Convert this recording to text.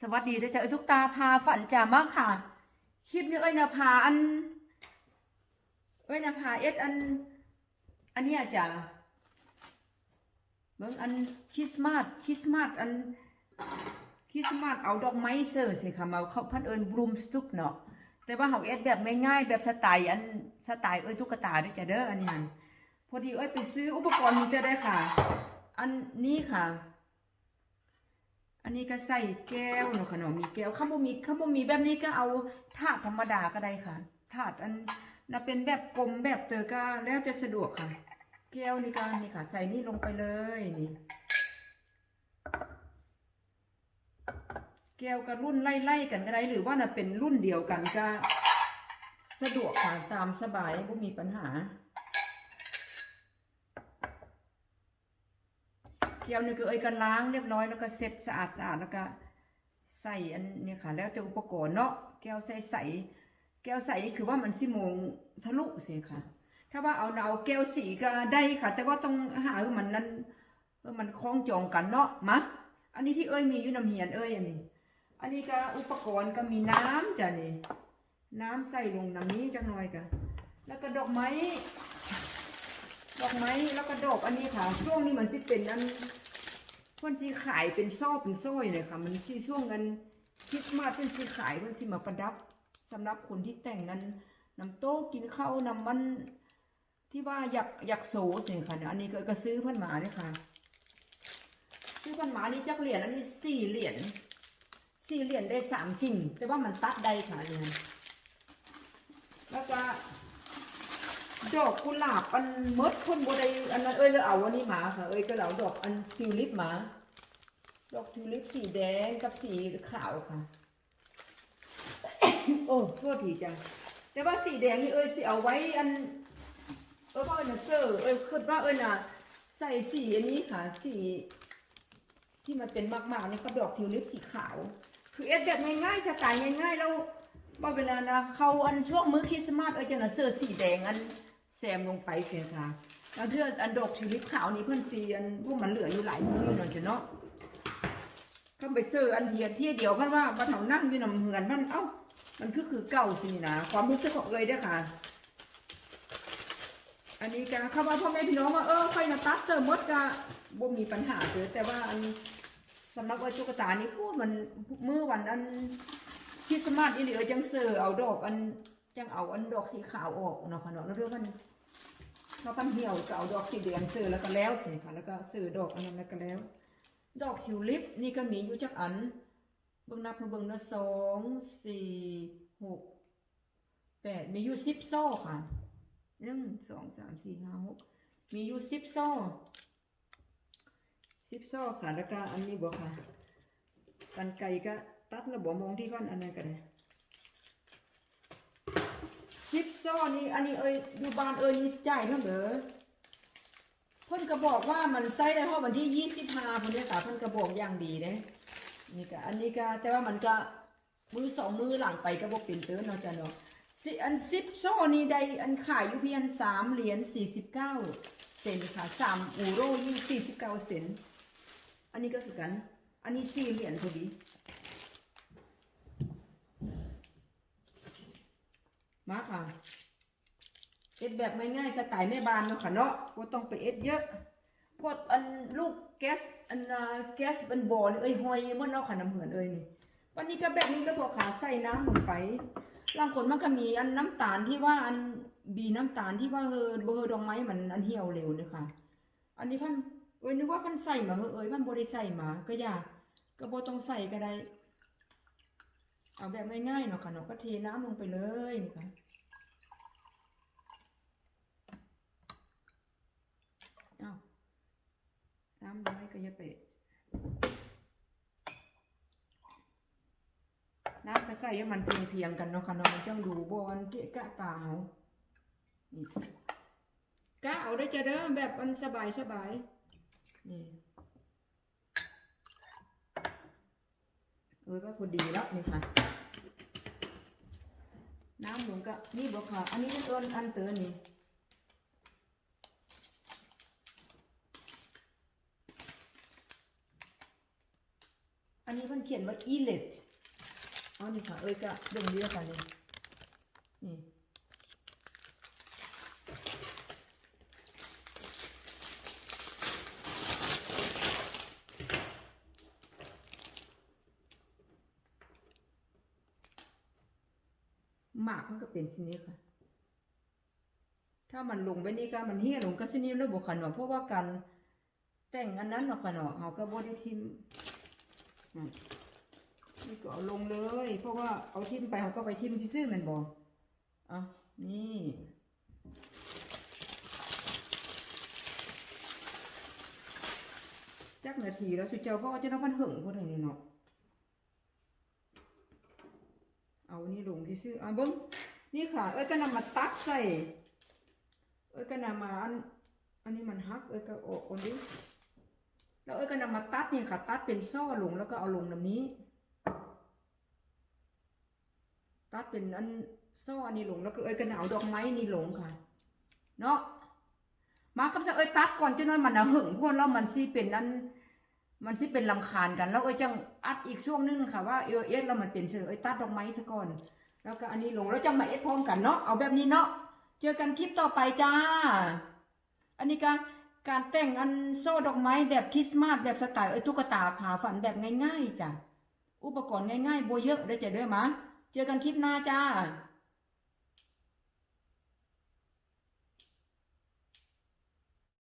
สวัสดีด้วยจ้ะเอ้ทุกตาพาฝันจ่ามากค่ะ คลิปนี้เอ้ยนะพาอัน เอ้ยนะพาเอ็ดอัน อันนี้จ้ะเบิ่งอันคริสต์มาสคริสต์มาสอันคริสต์มาสเอาดอกไม้เสิร์ฟสิค่ะมาเขาพันเอิญบลูมสตุกเนาะแต่ว่าเฮาเอ็ดแบบง่ายๆแบบสไตล์อันสไตล์เอ้ยตุ๊กตาด้วยจ้ะเด้ออันนี้พอดีเอ้ยไปซื้ออุปกรณ์มีแต่ได้ค่ะ อันนี้ค่ะ อันนี้ก็ใส่แก้วเนาะค่ะเนาะมีแก้วข้าวบ่มีข้าวบ่มีแบบนี้ก็เอาถาดธรรมดาก็ได้ค่ะถาดอันน่ะเป็นแบบกลมแบบเตอก็แล้วแต่สะดวกค่ะ แก้วนี่ก็นี่ค่ะ ใส่นี่ลงไปเลยนี่แก้วกับรุ่นไล่ๆกันก็ได้หรือว่าน่ะเป็นรุ่นเดียวกันก็ สะดวกค่ะตามสบายบ่มีปัญหา เกี่ยวนี่คือเอ้ยก็ล้างเรียบร้อยแล้วก็เซ็ตสะอาดสะอาดแล้วก็ใส่อันนี่ยค่ะ แล้วแต่อุปกรณ์เนาะแก้วใส่ใส่แก้วใส่คือว่ามันสิมงทะลุสิค่ะ ถ้าว่าเอาเอาแก้วสีก็ได้ค่ะ แต่ว่าต้องหาให้มันนั้นเออมันคล้องจองกันเนาะมะอันนี้ที่เอ้ยมีอยู่น้ำเหียนเอ้ยอันนี้ อันนี้ก็อุปกรณ์ก็มีน้ำจ้ะนี่น้ำใส่ลงน้ำนี้จังหน่อยกันแล้วก็ดอกไม้ ดอกไม้แล้วก็ดอกอันนี้ค่ะ ช่วงนี้มันสิเป็นอันเพ่นสีขายเป็นซ่อเป็นสร้อยเลยค่ะ มันสิช่วงกันคริสต์มาสเป็นสีขายเพ่นสิมาประดับสำหรับคนที่แต่งนั้นนำโต๊ะกินข้าวนำมันที่ว่าอยากอยากโซสิค่ะเนี่ยอันนี้ก็ซื้อพิ่นมาเนี่ยค่ะ ซื้อพิ่นมานี่จักเหรียญอันนี้สี่เหรียญสี่เหรียญได้สามกิ่งแต่ว่ามันตัดได้ค่ะเนี่ยแล้วก็ ดอกกุหลาบอันมดคนบ่ได้อันนั้นเอ้ยแล้วเอาอันนี้มาค่ะเอ้ยก็แล้วดอกอันทิวลิปมาดอกทิวลิปสีแดงกับสีขาวค่ะ โอ้โทษทีจังแต่ว่าสีแดงนี่เอ้ยสิเอาไว้อันเออว่าเอนเซอร์เอ้ยคิดว่าเอ้ยน่ะใส่สีอันนี้ค่ะสีที่มันเป็นมากๆนี่ก็ดอกทิวลิปสีขาว คือเอ็ดแบบง่ายๆสไตล์ง่ายๆแล้วว่าเวลานะเขาอันช่วงมื้อคริสต์มาสเอ้ยจะน่ะเสื้อสีแดงอัน แซมลงไปเสียค่ะแล้วเทืออันดอกทิวลิปขาวนี่เพื่อนฟีอันพวกมันเหลืออยู่หลายมือหน่อยจ้ะเนาะเข้าไปซื้ออันเดียที่เดียวเพันว่ามาเถานั่งอยู่นำเหือนมันเอ้า มันคือคือเก่าสินะความรู้สึกของเอ้ยเด้ค่ะ อันนี้ก็เข้ามาพ่อแม่พี่น้องว่าเออค่อยนะตัดเสริมมดก็บ่มีปัญหาเลยแต่ว่าอันสำหรับว่าตุ๊กตานี่พูดมันมือวันอันคริสต์มาสนี่เดี๋ยวจังเสือเอาดอกอัน จังเอาอันดอกสีขาวออกเนาะค่ะเนาะแล้วเรื่องมันเราพันเหี่ยวก็เอาดอกสีแดงซื้อแล้วก็แล้วสิค่ะแล้วก็ซื้อดอกอันนั้นแล้วก็แล้ว ดอกทิวลิปนี่ก็มีอยู่จักอันเบิ่งนับเพิ่งเบิ่งนะสองสี่หกแปดมีอยู่สิบโซ่ค่ะหนึ่งสองสามสี่ห้าหกมีอยู่สิบโซ่สิบโซ่ค่ะแล้วก็อันนี้บอกค่ะกันไก่ก็ตัดระบบมองที่ก้อนอันนั้นก็ได้ ชิปซ่อนี่อันนี้เอ้ยอยู่บ้านเอ้ยนี่จ่ายเท่าเด้อเพิ่นก็บอกว่ามันใช้ได้เพราะวันที่ยี่สิบห้าเพิ่นเนี่ยค่ะเพิ่นก็บอกอย่างดีเด้นี่ก็อันนี้ก็แต่ว่ามันก็มือสองมือหลังไปก็บอกเป็นเตือนเนาะจ้ะเนาะสิอันซิปโซ่นี่ได้อันขายอยู่เพียงสามเหรียญสี่สิบเก้าเซนค่ะสามอูโรยี่สี่สิบเก้าเซนอันนี้ก็คือกัน อันนี้สี่เหรียญพอดี มาค่ะเอ็ดแบบง่ายๆสไตล์แม่บ้านเนาะค่ะเนาะว่าต้องไปเอ็ดเยอะพวกอันลูกแก๊สอันแก๊สเป็นบ่อนี่เอ้ยหอยเมันเนาะค่ะน้ำเหือนเอ้ยนี่วันนี้ก็แบบนี้แล้วพอขาใส่น้ำลงไปบางคนมันก็มีอันน้ำตาลที่ว่าอันบีน้ำตาลที่ว่าเฮอเบอร์ดอกไม้มันอันเหี่ยวเร็วเลยค่ะ อันนี้พันเอ้ยนึกว่าพันใส่มาเอเอ้ยพันบ่ได้ใส่มาก็อย่าก็บ่ต้องใส่ก็ได้ เอาแบบง่ายๆเนาะค่ะเนาะก็เทน้ำลงไปเลยนี่ค่ะอ้าน้ำน้อยก็อย่าไปน้ำก็ใส่ให้มันเพียงเพียงๆกันเนาะค่ะเนาะมันจังดูบอนเกะกะตาเอานี่กะเอาได้จะเด้อแบบมันสบายสบายนี่ เออว่าพอดีแล้วนี่ค่ะ น้ำหลวงก็นี่บอกค่ะ อันนี้เป็นต้นอันเตอนนี่อันนี้เพิ่นเขียนว่า elet เอานี่ค่ะ เอ้ยก็เรื่องนี้แล้วกันนี่นี่ หมากมันก็เป็นสินี้ค่ะ ถ้ามันลงไปนี่ก็มันเฮียลงก็สินี้แล้วบ่ขนอเพราะว่าการแต่งอันนั้นเนาะขนอเฮาก็บ่ได้ทิมอืมนี่ก็เอาลงเลย เพราะว่าเอาทิมไปเฮาก็ไปทิมซื่อๆม่นบ่อะนี่จักนาทีแล้วสุเจ้าพราะว่าจะต้องพันหึงพวกนี้นี่เนาะ เอานี่ลงที่ ซื้ออะเบิ้งนี่ค่ะ เอ้ยก็นำมาตักใส่ เอ้ยก็นำมาอันอันนี้มันฮัก เอ้ยก็โอ้คนนี้แล้วเอ้ยก็นำมาตัดนี่ค่ะ ตัดเป็นซ่อลงแล้วก็เอาลงแบบนี้ ตัดเป็นอันซ่ออันนี้ลงแล้วก็เอ้ยก็เอาดอกไม้นี่ลงค่ะ เนาะมาคำสั่งเอ้ยตัดก่อนจะน้อยมันอะหึงพวกเรามันสิเป็นนั้น มันสิเป็นลำคาญกัน แล้วเอ้ยจังอัดอีกช่วงนึงค่ะว่าเออเอสแล้วมันเป็นเสือเอ้ยตัดดอกไม้ซะก่อน แล้วก็อันนี้ลงแล้วจังมาเอสพร้อมกันเนาะเอาแบบนี้เนาะเจอกันคลิปต่อไปจ้า อันนี้การการแต่งอันโซ่ดอกไม้แบบคริสต์มาสแบบสไตล์เอ้ตุ๊กตาผ่าฝันแบบง่ายๆจ้ะอุปกรณ์ง่ายๆโบเยอะได้ใจเด้อมะเจอกันคลิปหน้าจ้า